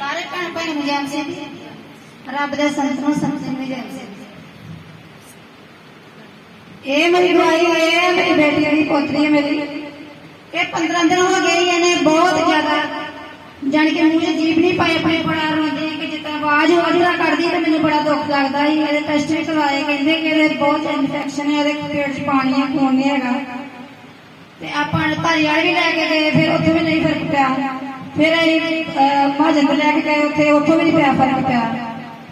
ਸਾਰੇ ਭੈਣ ਭਾਈ ਨੂੰ ਜੈਮ ਸਿੰਘ ਰੱਬ ਦੇ ਸੰਤ ਨੂੰ ਸੰਤ ਨੂੰ ਜੈਮ ਸਿੰਘ ਇਹ ਮੇਰੀ ਦਵਾਈ ਹੈ, ਮੇਰੀ ਬੇਟੀ ਦੀ ਪੋਤਰੀ ਹੈ ਮੇਰੀ। ਇਹ 15 ਦਿਨ ਹੋ ਗਏ ਇਹਨੇ ਬਹੁਤ ਜ਼ਿਆਦਾ ਜਾਣੀ ਕਿ ਮੂੰਹ 'ਚ ਜੀਭ ਨਹੀਂ ਪਾਈ, ਆਪਣੇ ਬੜਾ ਰੋਂਦੀ ਕਿ ਜਿੱਦਾਂ ਆਵਾਜ਼ ਉਹਦਾ ਕੱਢਦੀ ਤੇ ਮੈਨੂੰ ਬੜਾ ਦੁੱਖ ਲੱਗਦਾ ਸੀ ਇਹਦੇ ਟੈਸਟ ਵੀ ਕਰਵਾਏ, ਕਹਿੰਦੇ ਕਿ ਇਹਦੇ ਬਹੁਤ ਇਨਫੈਕਸ਼ਨ ਹੈ, ਇਹਦੇ ਪੇਟ 'ਚ ਪਾਣੀ ਹੈ, ਖੂਨ ਨਹੀਂ ਹੈਗਾ। ਤੇ ਆਪਾਂ ਧਾਰੀਵਾਲ ਵੀ ਲੈ ਕੇ ਗਏ, ਫਿਰ ਉੱਥੇ ਵੀ ਨਹੀਂ ਫ਼ਰਕ ਪਿਆ। ਫਿਰ ਅਸੀਂ ਮਹਾਜਨ ਤੋਂ ਲੈ ਕੇ ਗਏ ਉੱਥੇ, ਉੱਥੋਂ ਵੀ ਨਹੀਂ ਪਿਆ ਫ਼ਰਕ ਪਿਆ।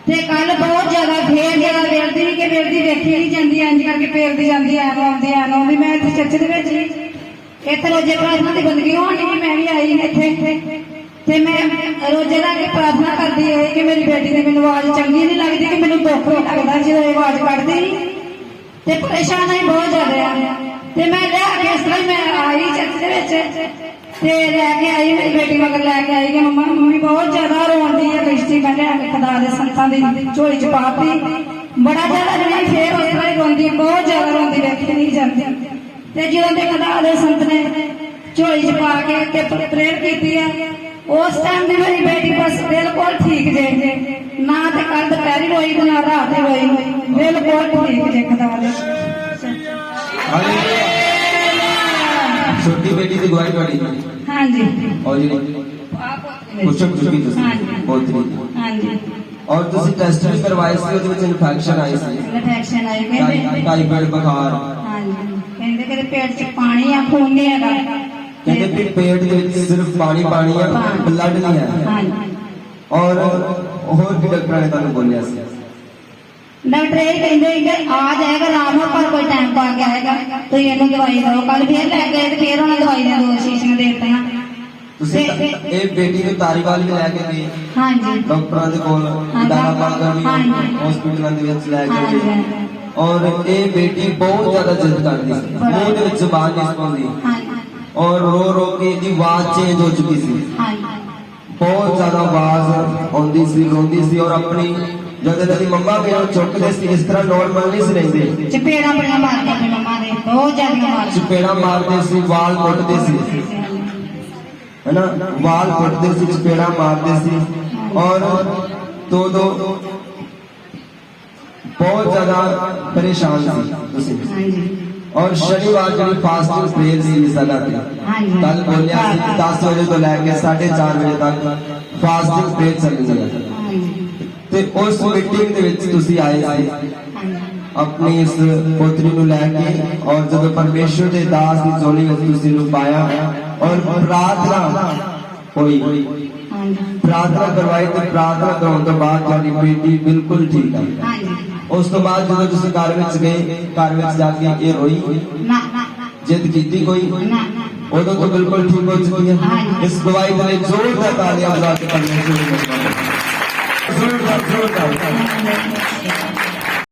ਤੇ ਕੱਲ ਬਹੁਤ ਜ਼ਿਆਦਾ ਫੇਰ ਜ਼ਿਆਦਾ ਵੇਰਦੀ ਨਹੀਂ ਕਿ ਵੇਰਦੀ ਵੇਖੀ ਨਹੀਂ ਜਾਂਦੀ, ਇੰਜ ਕਰਕੇ ਫੇਰਦੀ ਜਾਂਦੀ, ਐ ਆਉਂਦੀ ਐ ਆਉਂਦੀ। ਮੈਂ ਇੱਥੇ ਚਰਚ ਦੇ ਵਿੱਚ ਇੱਥੇ ਰੋਜੇ ਪ੍ਰਾਰਥਨਾ ਦੀ ਬੰਦਗੀ ਹੋਣੀ ਮੈਂ ਵੀ ਆਈ ਇੱਥੇ। ਤੇ ਮੈਂ ਰੋਜੇ ਦਾ ਕੇ ਪ੍ਰਾਰਥਨਾ ਕਰਦੀ ਹੋਈ ਕਿ ਮੇਰੀ ਬੇਟੀ ਦੀ ਮੈਨੂੰ ਆਵਾਜ਼ ਚੰਗੀ ਨਹੀਂ ਲੱਗਦੀ, ਕਿ ਮੈਨੂੰ ਦੁੱਖ ਲੱਗਦਾ ਜਦੋਂ ਇਹ ਆਵਾਜ਼ ਕੱਢਦੀ ਤੇ ਪਰੇਸ਼ਾਨ ਹੀ ਬਹੁਤ ਜ਼ਿਆਦਾ ਤੇ ਮੈਂ ਲੈ ਕੇ ਇਸ ਤਰ੍ਹਾਂ ਮੈਂ ਆਈ ਚਰਚ ਦੇ ਵਿੱਚ। ਤੇ ਲੈ ਕੇ ਆਈ ਮੇਰੀ ਬੇਟੀ ਮਗਰ ਲੈ ਕੇ ਆਈ ਕਿ ਮੰਮਾ ਮੰਮੀ ਬਹੁਤ ਜ਼ਿਆਦਾ ਰੋਂਦੀ ਹੈ ਬੇਇੱਜ਼ਤੀ ਮੈਂ ਖੁਦਾ ਦੇ ਸੰਤਾਂ ਦੀ, ਝੋਲੀ ਚ ਪਾਤੀ। ਬੜਾ ਜ਼ਿਆਦਾ ਜਿਹੜੀ ਫੇਰ ਉਸ ਤਰ੍ਹਾਂ ਹੀ ਰੋਂਦੀ, ਬਹੁਤ ਜ਼ਿਆਦਾ ਰੋਂਦੀ, ਵੇਖੀ ਨਹੀਂ ਜਾਂਦੀ। ਤੇ ਜਦੋਂ ਦੇ ਖੁਦਾ ਦੇ ਸੰਤ ਨੇ ਝੋਲੀ ਚ ਪਾ ਕੇ ਤੇ ਪ੍ਰੇਰ ਕੀਤੀ ਆ, ਉਸ ਟਾਈਮ ਦੀ ਮੇਰੀ ਬੇਟੀ ਬਸ ਬਿਲਕੁਲ ਠੀਕ ਜੇ। ਨਾ ਤੇ ਕੱਲ ਦੁਪਹਿਰੀ ਰੋਈ ਨਾ ਰਾਤ ਦੀ ਰੋਈ। ਬਿਲਕੁਲ ਠੀਕ ਜੇ ਖੁਦਾ ਛੋਟੀ ਬੇਟੀ ਦੀ ਗਵਾਹੀ ਤੁਹਾਡੀ ਹਾਂਜੀ। ਔਰ ਪੁੱਛੋ ਚੁੱਕੀ ਤੁਸੀਂ ਹਾਂਜੀ। ਪੋਤਰੀ ਹਾਂਜੀ। ਔਰ ਤੁਸੀਂ ਟੈਸਟ ਵੀ ਕਰਵਾਏ ਸੀ ਉਹਦੇ ਵਿੱਚ ਇਨਫੈਕਸ਼ਨ ਆਈ ਸੀ? ਇਨਫੈਕਸ਼ਨ ਆਈ। ਕਹਿੰਦੇ ਟਾਈਫਾਇਡ ਬੁਖਾਰ। ਹਾਂਜੀ। ਕਹਿੰਦੇ ਕਿ ਪੇਟ 'ਚ ਪਾਣੀ ਆ ਖੂਨ ਨਹੀਂ ਹੈਗਾ। ਕਹਿੰਦੇ ਵੀ ਪੇਟ ਦੇ ਵਿੱਚ ਸਿਰਫ ਪਾਣੀ ਪਾਣੀ ਹੈ ਬਲੱਡ ਨਹੀਂ ਹੈ। ਹਾਂਜੀ। ਔਰ ਹੋਰ ਵੀ ਡਾਕਟਰਾਂ ਨੇ ਤੁਹਾਨੂੰ ਬੋਲਿਆ ਸੀ। ਡਾਕਟਰ ਇਹ ਕਹਿੰਦੇ ਕਿ ਆ ਜਾਏਗਾ ਆਰਾਮ ਨਾਲ ਪਰ ਕੋਈ ਟਾਈਮ ਪਾ ਕੇ ਆਏਗਾ। ਤੁਸੀਂ ਇਹਨੂੰ ਦਵਾਈ ਦਿਓ ਕੱਲ ਫੇਰ ਲੈ ਗਏ ਤੇ ਫੇਰ ਉਹਨਾਂ ਦਵਾਈ ਦੀਆਂ ਦੋ ਸ਼ੀਸ਼ੀਆਂ ਦੇ ਦਿੱਤੀਆਂ। ਤੁਸੀਂ ਇਹ ਬੇਟੀ ਨੂੰ ਤਾਰੀਵਾਲ ਵੀ ਲੈ ਕੇ ਗਏ। ਹਾਂਜੀ। ਡਾਕਟਰਾਂ ਦੇ ਕੋਲ ਦਾਣਾ ਪਾਲਗਰ ਵੀ। ਹਸਪੀਟਲਾਂ ਦੇ ਵਿੱਚ ਲੈ ਕੇ ਗਏ। ਔਰ ਇਹ ਬੇਟੀ ਬਹੁਤ ਜ਼ਿਆਦਾ ਜਿੱਦ ਕਰਦੀ ਸੀ। ਮੂੰਹ ਦੇ ਵਿੱਚ ਜ਼ਬਾਨ ਨਹੀਂ ਹਾਂਜੀ। ਔਰ ਰੋ ਰੋ ਕੇ ਇਹਦੀ ਆਵਾਜ਼ ਚੇਂਜ ਹੋ ਚੁੱਕੀ ਸੀ। ਬਹੁਤ ਜ਼ਿਆਦਾ ਆਵਾਜ਼ ਆਉਂਦੀ ਸੀ ਰੋਂਦੀ ਸੀ ਔਰ ਆਪਣੀ ਜਦੋਂ ਇਹਦੀ ਮੰਮਾ ਵੀ ਉਹਨੂੰ ਚੁੱਕਦੇ ਸੀ ਇਸ ਤਰ੍ਹਾਂ ਨਾਰਮਲ ਨਹੀਂ ਸੀ ਰਹਿੰਦੇ ਚਪੇੜਾਂ ਬੜੀਆਂ ਮਾਰਦੀਆਂ ਆਪਣੀ ਮੰਮਾ ਦੇ ਬਹੁਤ ਜ਼ਿਆਦਾ ਮਾਰਦੀਆਂ ਚਪੇੜਾ ਮਾਰਦੇ ਸੀ ਵਾਲ ਕੁੱਟਦੇ ਸੀ ਹੈਨਾ ਵਾਲ ਕੁੱਟਦੇ ਸੀ ਚਪੇੜਾ ਮਾਰਦੇ ਸੀ ਔਰ ਦੋ ਦੋ ਬਹੁਤ ਜ਼ਿਆਦਾ ਪਰੇਸ਼ਾਨ ਸੀ ਤੁਸੀਂ ਹਾਂਜੀ ਔਰ ਸ਼ਨੀਵਾਰ ਜਿਹੜੀ ਫਾਸਟਿੰਗ ਪ੍ਰੇਅਰ ਸੀ ਇਸ ਜਗ੍ਹਾ ਤੇ ਹਾਂਜੀ। ਕੱਲ ਬੋਲਿਆ ਸੀ ਕਿ 10 ਵਜੇ ਤੋਂ ਲੈ ਕੇ 4:30 ਤੇ ਉਸ ਮੀਟਿੰਗ ਦੇ ਵਿੱਚ ਤੁਸੀਂ ਆਏ ਸੀ। ਆਪਣੀ ਇਸ ਪੋਤਰੀ ਨੂੰ ਲੈ ਕੇ ਔਰ ਜਦੋਂ ਪਰਮੇਸ਼ਵਰ ਦੇ ਦਾਸ ਦੀ ਝੋਲੀ ਵਿੱਚ ਤੁਸੀਂ ਨੂੰ ਪਾਇਆ ਔਰ ਪ੍ਰਾਰਥਨਾ ਹੋਈ। ਪ੍ਰਾਰਥਨਾ ਕਰਵਾਈ ਤੇ ਪ੍ਰਾਰਥਨਾ ਕਰਾਉਣ ਤੋਂ ਬਾਅਦ ਤੁਹਾਡੀ ਬੇਟੀ ਬਿਲਕੁਲ ਠੀਕ ਹੈ। ਉਸ ਤੋਂ ਬਾਅਦ ਜਦੋਂ ਤੁਸੀਂ ਘਰ ਵਿੱਚ ਗਏ, ਘਰ ਵਿੱਚ ਜਾ ਕੇ ਇਹ ਰੋਈ ਨਾ ਜਿੱਦ ਕੀਤੀ ਕੋਈ? ਨਾ ਉਦੋਂ ਤੋਂ ਬਿਲਕੁਲ ਠੀਕ ਹੋ ਚੁੱਕੀ ਹੈ। ਇਸ ਦਵਾਈ ਦੇ ਜ਼ੋਰ ਦਾ ਤਾਲੀਆਂ ਵਜਾ ਕੇ ਪਰਮੇਸ਼ਵਰ ਨੂੰ Круто, круто.